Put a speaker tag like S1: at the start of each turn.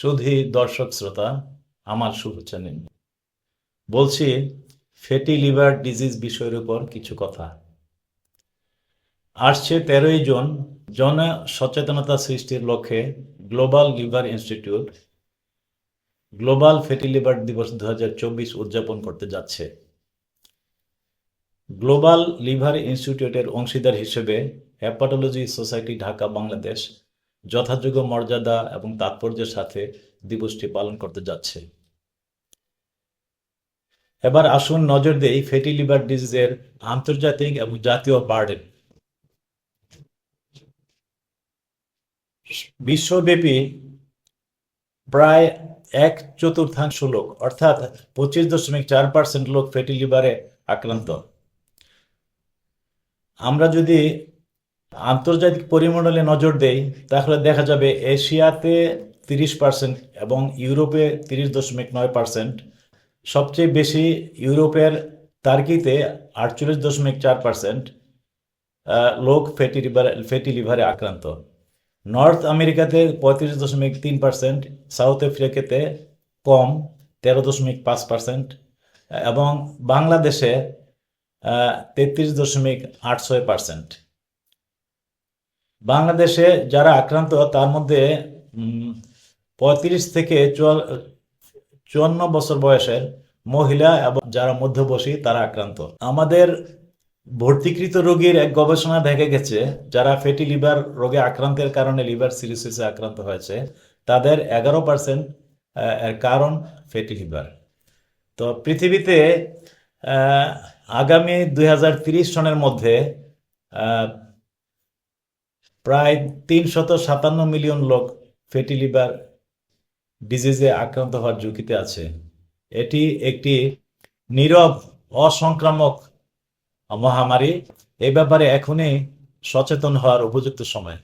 S1: সুধী দর্শক শ্রোতা, আমার শুভেচ্ছা নিন। বলছি, ফ্যাটি লিভার ডিজিজ বিষয়ের উপর কিছু কথা। আসছে তেরোই জুন জন সচেতনতা সৃষ্টির লক্ষ্যে global liver institute global fatty liver দিবস দু হাজার চব্বিশ উদযাপন করতে যাচ্ছে। গ্লোবাল লিভার ইনস্টিটিউটের অংশীদার হিসেবে হ্যাপাটোলজি সোসাইটি ঢাকা, বাংলাদেশ যথাযোগ্য মর্যাদা এবং তাৎপর্যের সাথে দিবসটি পালন করতে যাচ্ছে। এবার আসুন নজর দেই ফ্যাটি লিভার ডিজিজের আন্তর্জাতিক এবং জাতীয় বার্ডেন বিশ্বব্যাপী প্রায় এক চতুর্থাংশ লোক, অর্থাৎ পঁচিশ দশমিক চার পার্সেন্ট লোক ফ্যাটি লিভারে আক্রান্ত। আমরা যদি আন্তর্জাতিক পরিমণ্ডলে নজর দেই, তাহলে দেখা যাবে এশিয়াতে তিরিশ পার্সেন্ট এবং ইউরোপে তিরিশ দশমিক নয় পার্সেন্ট সবচেয়ে বেশি ইউরোপের তার্কিতে আটচল্লিশ দশমিক চার পার্সেন্ট লোক ফ্যাটি লিভার, ফ্যাটি লিভারে আক্রান্ত। নর্থ আমেরিকাতে পঁয়ত্রিশ দশমিক তিন পার্সেন্ট সাউথ আফ্রিকাতে কম, তেরো দশমিক পাঁচ পার্সেন্ট এবং বাংলাদেশে তেত্রিশ দশমিক আট ছয় পার্সেন্ট বাংলাদেশে যারা আক্রান্ত, তার মধ্যে পঁয়ত্রিশ থেকে চুয়ান্ন বছর বয়সের মহিলা এবং যারা মধ্যবয়সী, তারা আক্রান্ত। আমাদের ভর্তিকৃত রোগীর এক গবেষণা দেখা গেছে, যারা ফ্যাটি লিভার রোগে আক্রান্তের কারণে লিভার সিরিসিসে আক্রান্ত হয়েছে, তাদের এগারো পার্সেন্ট এর কারণ ফ্যাটি লিভার। তো পৃথিবীতে আগামী দুই সনের মধ্যে প্রায় তিনশত সাতান্ন মিলিয়ন লোক ফ্যাটি লিভার ডিজিজে আক্রান্ত হওয়ার ঝুঁকিতে আছে। এটি একটি নীরব, অসংক্রামক মহামারী। এ ব্যাপারে এখনই সচেতন হওয়ার উপযুক্ত সময়।